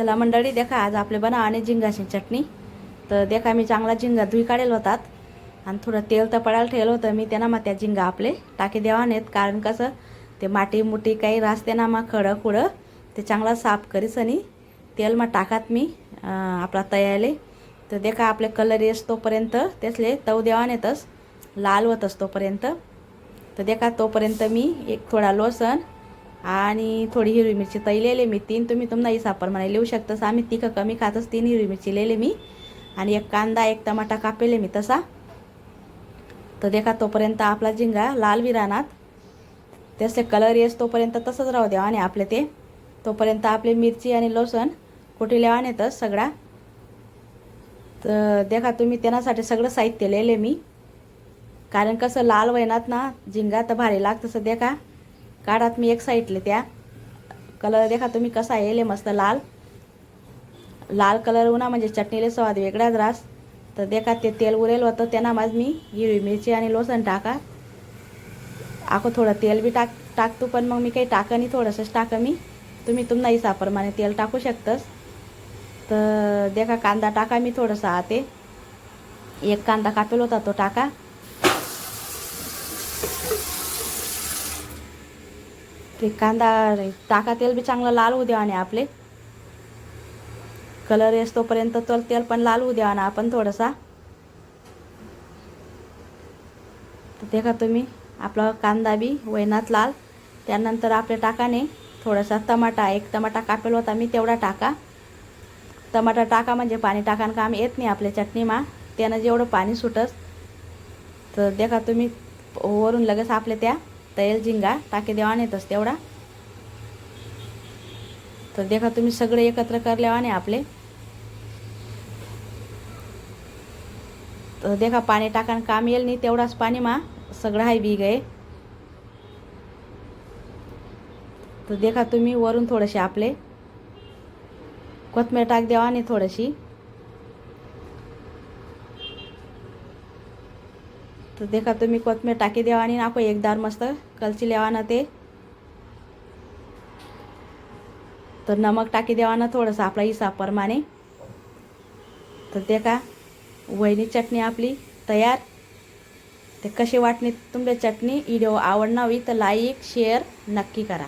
चला मंडळी देखा आज आपले बना आणि झिंगाची चटणी. तर देखा मी चांगला झिंगा धुई काढेल होतात. आणि थोडं तेल तर पडायला ठेवलं होतं मी त्यांना मग त्या झिंगा आपले टाकी द्यावा नाहीत. कारण कसं ते माटी मुठी काही रासते ना मग खडं खुडं ते चांगला साफ करीस आणि तेल मग टाकात मी आपला तयाले. तर देखा आपले कलर येस तोपर्यंत त्यासले तव देवा नेतच लाल होतच तोपर्यंत. तर देखा तोपर्यंत मी एक थोडा लोसन आणि थोडी हिरवी मिरची तैलेले मी. तीन तुम्ही तुम्हाला सापर म्हणे लिहू शकतास आम्ही तिखं कमी खातच तीन हिरवी मिरची लिहिले मी. आणि एक कांदा एक टमाटा कापेले मी तसा. तर देखा तोपर्यंत आपला झिंगा लाल विरानात. त्याचे कलर येस तोपर्यंत तसंच राहू द्यावा आणि आपले ते तोपर्यंत आपली मिरची आणि लसूण कुठे लेवा नेतच सगळा. तर देखा तुम्ही त्याच्यासाठी सगळं साहित्य लिहिले मी. कारण कसं लाल वयनात ना झिंगा तर भारी लागतं. देखा काढात मी एक साईडले त्या. कलर देखा तुम्ही कसा येले मस्त लाल. लाल कलर उन्हा म्हणजे चटणीले स्वाद वेगळाच रास तर देखा ते तेल उरेल होतं त्यांना माझ मी हिरवी मिरची आणि लोसण टाका. आखो थोडं तेल बी टाक टाकतो पण मग मी काही टाकं नाही थोडंसंच टाकं मी. तुम्ही तुम्हाला हिसाप्रमाणे तेल टाकू शकतस तर देखा कांदा टाका मी थोडंसं आते. एक कांदा कापेल होता तो टाका. ते कांदा टाका तेल बी चांगलं लाल होऊ द्या आणि आपले. कलर येस तोपर्यंत तर तेल पण लाल होऊ द्या ना आपण थोडासा. तर ते का तुम्ही आपला कांदा बी वैनात लाल. त्यानंतर आपल्या टाकाने थोडासा टमाटा एक टमाटा कापेल होता मी तेवढा टाका. टमाटा टाका म्हणजे पाणी टाकान काम येत नाही आपल्या चटणीमा. त्यानं जेवढं पाणी सुटस. तर देखा तुम्ही वरून लगेच आपल्या त्या तैल झिंगा. टाके देवा नेतच तेवढा. तर देखा तुम्ही सगळे एकत्र करल्यावाने आपले. तर देखा पाणी टाकान काम येईल नाही तेवढाच पाणी मा सगळं हाय बी गे तर देखा तुम्ही वरून थोडेसे आपले. कोथमीर टाक द्यावा आणि थोडीशी. तर देखा तुम्ही कोथमीर टाकी द्यावा आणि नाको एकदार मस्त कलची लेवा ना ते. तर नमक टाकी द्यावा ना थोडंसं आपला हिसाबप्रमाणे तर देखा वहिनी चटणी आपली तयार. ते कसे वाटणी तुमच्या चटणी? व्हिडिओ आवडणार हवी तर लाईक शेअर नक्की करा.